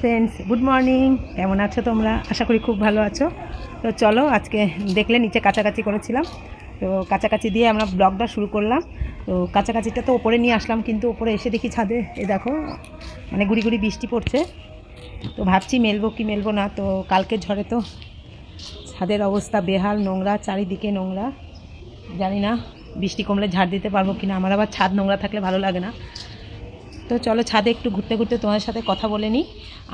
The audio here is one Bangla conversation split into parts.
ফ্রেন্ডস গুড মর্নিং কেমন আছো তোমরা? আশা করি খুব ভালো আছো। তো চলো আজকে দেখলে নিচে কাছাকাছি করেছিলাম। তো কাছাকাছি দিয়ে আমরা ব্লগটা শুরু করলাম। তো কাছাকাছিটা তো ওপরে নিয়ে আসলাম, কিন্তু ওপরে এসে দেখি ছাদে, এ দেখো মানে গুড়ি গুড়ি বৃষ্টি পড়ছে। তো ভাবছি মেলবো কি মেলবো না, তো কালকে ঝড়ে তো ছাদের অবস্থা বেহাল, নোংরা, চারিদিকে নোংরা। জানি না, বৃষ্টি কমলে ঝাড় দিতে পারব কিনা, আমার আবার ছাদ নোংরা থাকলে ভালো লাগে না। তো চলো ছাদে একটু ঘুরতে ঘুরতে তোমার সাথে কথা বলে নিই।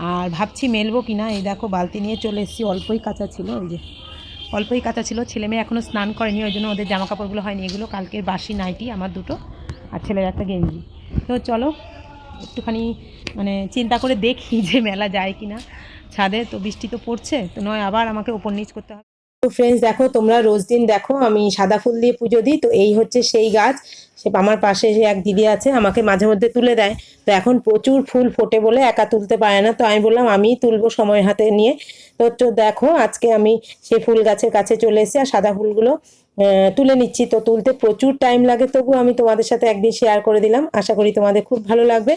আর ভাবছি মেলবো কি না, এই দেখো বালতি নিয়ে চলে এসেছি, অল্পই কাঁচা ছিল ওই যে অল্পই কাঁচা ছিল। ছেলে মেয়ে এখনও স্নান করেনি, ওই জন্য ওদের জামা কাপড়গুলো হয়নি, এগুলো কালকের বাসি নাইটি, আমার দুটো, আর ছেলের একটা গেঞ্জি। তো চলো একটুখানি মানে চিন্তা করে দেখি যে মেলা যায় কি না। ছাদে তো বৃষ্টি তো পড়ছে, তো নয় আবার আমাকে ওপর নিচ করতে হবে। তো ফ্রেন্ডস দেখো, তোমরা রোজ দিন দেখো, আমি সাদা ফুল দিয়ে পুজো দিই, তো এই হচ্ছে সেই গাছ। সে আমার পাশে যে এক দিদি আছে, আমাকে মাঝে মধ্যে তুলে দেয়। তো এখন প্রচুর ফুল ফোটে বলে একা তুলতে পারে না, তো আমি বললাম আমিই তুলবো সময় হাতে নিয়ে। তো তো দেখো, আজকে আমি সেই ফুল গাছের কাছে চলে এসেছি, আর সাদা ফুলগুলো তুলে নিচ্ছি। তো তুলতে প্রচুর টাইম লাগে তবু আমি তোমাদের সাথে একদিন শেয়ার করে দিলাম। আশা করি তোমাদের খুব ভালো লাগবে।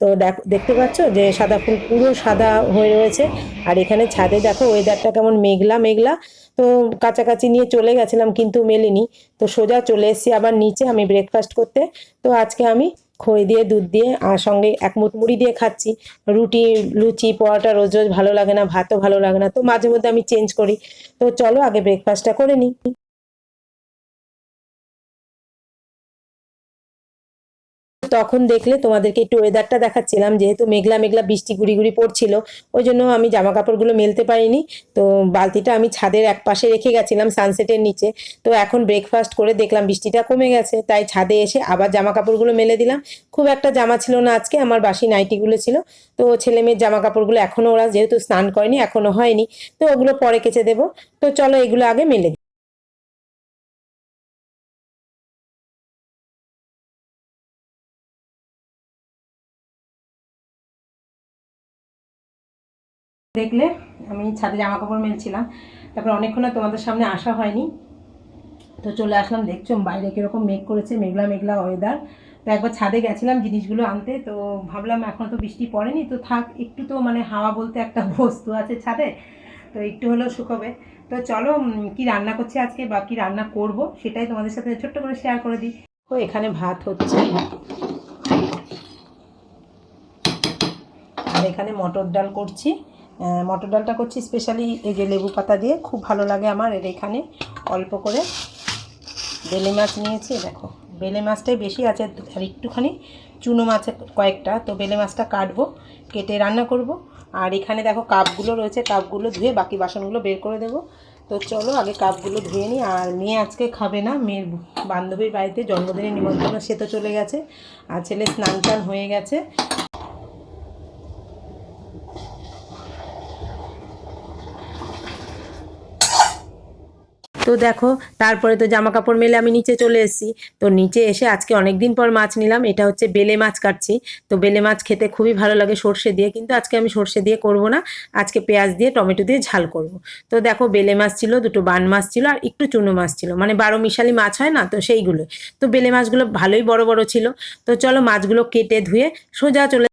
তো দেখ- দেখতে পাচ্ছ যে সাদা ফুল পুরো সাদা হয়ে রয়েছে। আর এখানে ছাদে দেখো ওয়েদারটা কেমন মেঘলা মেঘলা। তো কাছাকাছি নিয়ে চলে গেছিলাম কিন্তু মেলেনি। তো সোজা চলে এসেছি আবার নিচে আমি ব্রেকফাস্ট করতে। তো আজকে আমি খই দিয়ে, দুধ দিয়ে আর সঙ্গে এক মুঠ মুড়ি দিয়ে খাচ্ছি। রুটি, লুচি, পরোটা রোজ রোজ ভালো লাগে না, ভাতও ভালো লাগে না। তো মাঝে মধ্যে আমি চেঞ্জ করি। তো চলো আগে ব্রেকফাস্টটা করে নিই। তখন দেখলে তোমাদেরকে একটু ওয়েদারটা দেখাচ্ছিলাম, যেহেতু মেঘলা মেঘলা বৃষ্টি গুড়ি গুড়ি পড়ছিল ওই জন্য আমি জামা কাপড়গুলো মেলতে পারিনি। তো বালতিটা আমি ছাদের এক পাশে রেখে গেছিলাম সানসেটের নিচে। তো এখন ব্রেকফাস্ট করে দেখলাম বৃষ্টিটা কমে গেছে, তাই ছাদে এসে আবার জামা কাপড়গুলো মেলে দিলাম। খুব একটা জামা ছিল না আজকে, আমার বাসি নাইটিগুলো ছিল। তো ছেলে মেয়ের জামা কাপড়গুলো এখনও ওরা যেহেতু স্নান করেনি এখনও হয়নি, তো ওগুলো পরে কেচে দেবো। তো চলো এগুলো আগে মেলে দেখলে আমি ছাদে জামা কাপড় মেলছিলাম। তারপর অনেকক্ষণ তোমাদের সামনে আসা হয়নি। তো চলে আসলাম, দেখছ বাইরে কীরকম মেঘ করেছে, মেঘলা মেঘলা ওয়েদার তো একবার ছাদে গেছিলাম জিনিসগুলো আনতে, তো ভাবলাম এখন তো বৃষ্টি পড়েনি, তো থাক, একটু তো মানে হাওয়া বলতে একটা বস্তু আছে ছাদে, তো একটু হলেও শুকোবে। তো চলো কি রান্না করছি আজকে বা কি রান্না করব, সেটাই তোমাদের সাথে ছোট্ট করে শেয়ার করে দিই। ও, এখানে ভাত হচ্ছে। আর এখানে মটর ডাল করছি। মটর ডালটা করছি স্পেশালি এই যে লেবু পাতা দিয়ে। খুব ভালো লাগে আমার এর এখানে অল্প করে। বেলে মাছ নিয়েছি দেখো। বেলে মাছটাই বেশি আছে, আর একটুখানি চুনো মাছ কয়েকটা। তো বেলে মাছটা কাটবো, কেটে রান্না করব। আর এখানে দেখো কাপগুলো রয়েছে, কাপগুলো ধুয়ে বাকি বাসনগুলো বের করে দেবো। তো চলো আগে কাপগুলো ধুয়ে নিই। আর মেয়ে আজকে খাবে না, মেয়ের বান্ধবীর বাড়িতে জন্মদিনের নিমন্ত্রণ, সে তো চলে গেছে। আর ছেলে স্নান টান হয়ে গেছে। তো দেখো, তারপরে তো জামা কাপড় মেলে আমি নিচে চলে এসেছি। তো নিচে এসে আজকে অনেক দিন পর মাছ নিলাম, এটা হচ্ছে বেলে মাছ কাটছি। তো বেলে মাছ খেতে খুবই ভালো লাগে সর্ষে দিয়ে, কিন্তু আজকে আমি সর্ষে দিয়ে করব না, আজকে পেঁয়াজ দিয়ে, টমেটো দিয়ে ঝাল করব। তো দেখো, বেলে মাছ ছিল, দুটো বান মাছ ছিল, আর একটু চুনো মাছ ছিল মানে বারো মিশালি মাছ হয় না, তো সেইগুলো তো বেলে মাছগুলো ভালোই বড় বড় ছিল। তো চলো মাছগুলো কেটে ধুয়ে সোজা চলে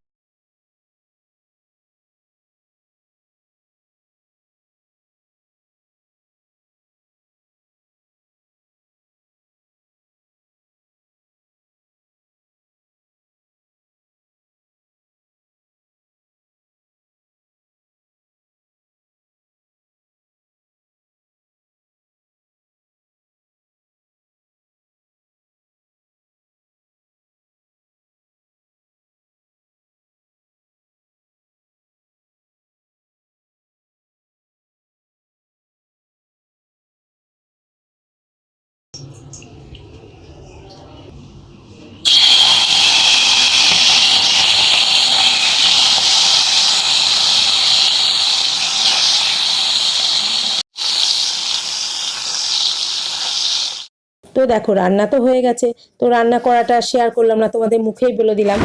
তো দেখো, রান্না তো হয়ে গেছে। তো রান্না করাটা শেয়ার করলাম না, তোমাদের মুখেই বলে দিলাম।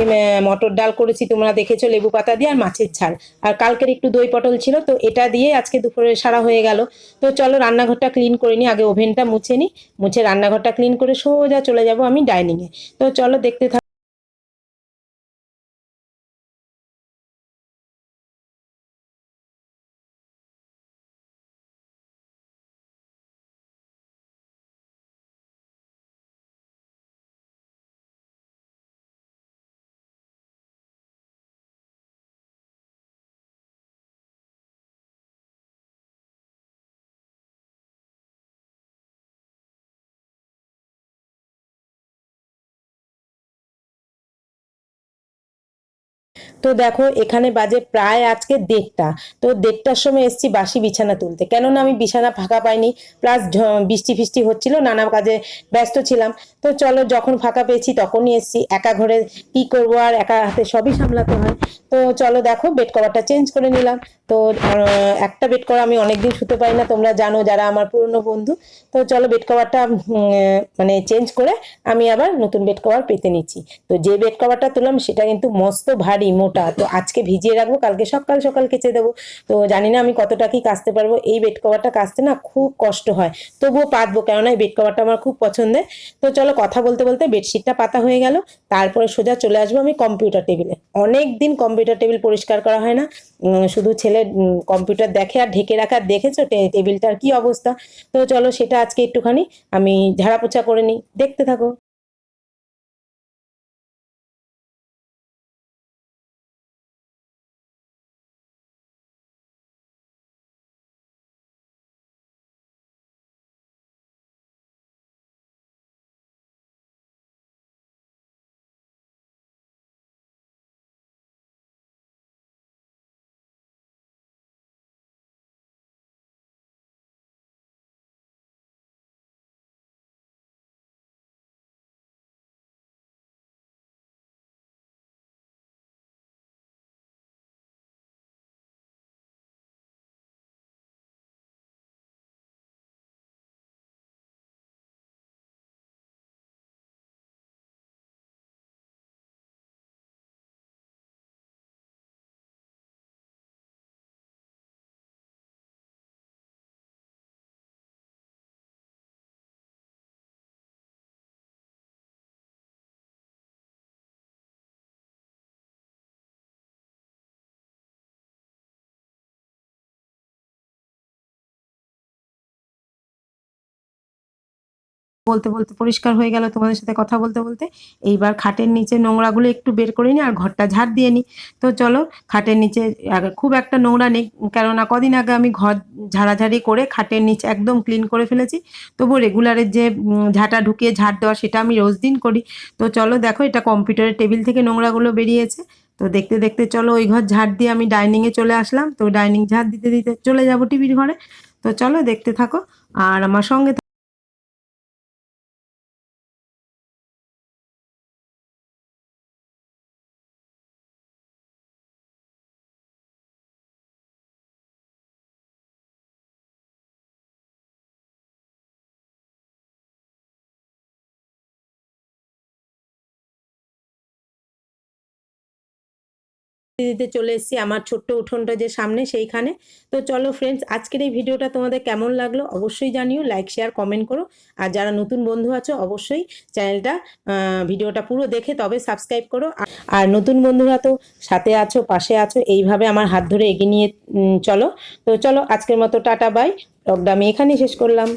আহ, মটর ডাল করেছি তোমরা দেখেছ লেবু পাতা দিয়ে আর মাছের ঝাল। আর কালকের একটু দই পটল ছিল তো এটা দিয়ে আজকে দুপুরে সারা হয়ে গেল। তো চলো রান্নাঘরটা ক্লিন করে নিই আগে ওভেনটা মুছে নিই মুছে রান্নাঘরটা ক্লিন করে সোজা চলে যাব আমি ডাইনিংয়ে তো চলো দেখতে থাক তো দেখো, এখানে বাজে প্রায় আজকে দেড়টা। তো দেড়টার সময় এসছি বাসি বিছানা তুলতে। কেননা আমি বিছানা ফাঁকা পাইনি প্লাস বৃষ্টি ফিষ্টি হচ্ছিল, নানা কাজে ব্যস্ত ছিলাম। তো চলো, যখন ফাঁকা পেয়েছি তখনই এসছি। একা ঘরে কি করব আর একা হাতে সবই সামলাতে হয়। তো চলো দেখো বেড কভারটা চেঞ্জ করে নিলাম। তো একটা বেড কভার আমি অনেকদিন শুতে পারি না, তোমরা জানো যারা আমার পুরনো বন্ধু। তো চলো বেড কভারটা মানে চেঞ্জ করে আমি আবার নতুন বেড কভার পেতে নিচ্ছি। তো যে বেড কভারটা তুললাম, সেটা কিন্তু মস্ত ভারী, মোটা। তো আজকে ভিজিয়ে রাখব, কালকে সকাল সকাল কেচে দেবো। তো জানি না আমি কতটা কি কাচতে পারব। এই বেড কভারটা কাচতে না খুব কষ্ট হয়। তবুও পাতবো, কেননা এই বেড কভারটা আমার খুব পছন্দের। তো চলো কথা বলতে বলতে বেডশিটটা পাতা হয়ে গেল। তারপরে সোজা চলে আসব আমি কম্পিউটার টেবিলে অনেক দিন কম্পিউটার টেবিল পরিষ্কার করা হয় না। শুধু ছেলে কম্পিউটার দেখে আর ঢেকে রাখা দেখেছ টেবিলটার কি অবস্থা? তো চলো সেটা আজকে একটুখানি আমি ঝাড়া পোছা করে নিই। দেখতে থাকো। বলতে বলতে পরিষ্কার হয়ে গেল তোমাদের সাথে কথা বলতে বলতে। এইবার খাটের নিচে নোংরাগুলো একটু বের করে নিই আর ঘরটা ঝাড় দিয়ে নিই তো চলো, খাটের নিচে খুব একটা নোংরা নেই, কেননা কদিন আগে আমি ঘর ঝাড়াঝাড়ি করে খাটের নিচে একদম ক্লিন করে ফেলেছি। তবু রেগুলারের যে ঝাঁটা ঢুকিয়ে ঝাড় দেওয়া সেটা আমি রোজ দিন করি। তো চলো দেখো, এটা কম্পিউটারের টেবিল থেকে নোংরাগুলো বেরিয়েছে। তো দেখতে দেখতে চলো, ওই ঘর ঝাড় দিয়ে আমি ডাইনিংয়ে চলে আসলাম। তো ডাইনিং ঝাড় দিতে দিতে চলে যাব টিভির ঘরে। তো চলো দেখতে থাকো। আর আমার সঙ্গে দিতে চলে এসেছি আমার ছোট্ট উঠোনটা যে সামনে সেইখানে। তো চলো ফ্রেন্ডস আজকের এই ভিডিওটা তোমাদের কেমন লাগল অবশ্যই জানিও লাইক শেয়ার কমেন্ট করো। আর যারা নতুন বন্ধু আছো, অবশ্যই চ্যানেলটা ভিডিওটা পুরো দেখে তবে সাবস্ক্রাইব করো। আর- নতুন বন্ধুরা তো সাথে আছো, পাশে আছো, এইভাবে আমার হাত ধরে এগিয়ে নিয়ে চলো। তো চলো আজকের মতো টাটা বাই ব্লগটা এখানেই শেষ করলাম।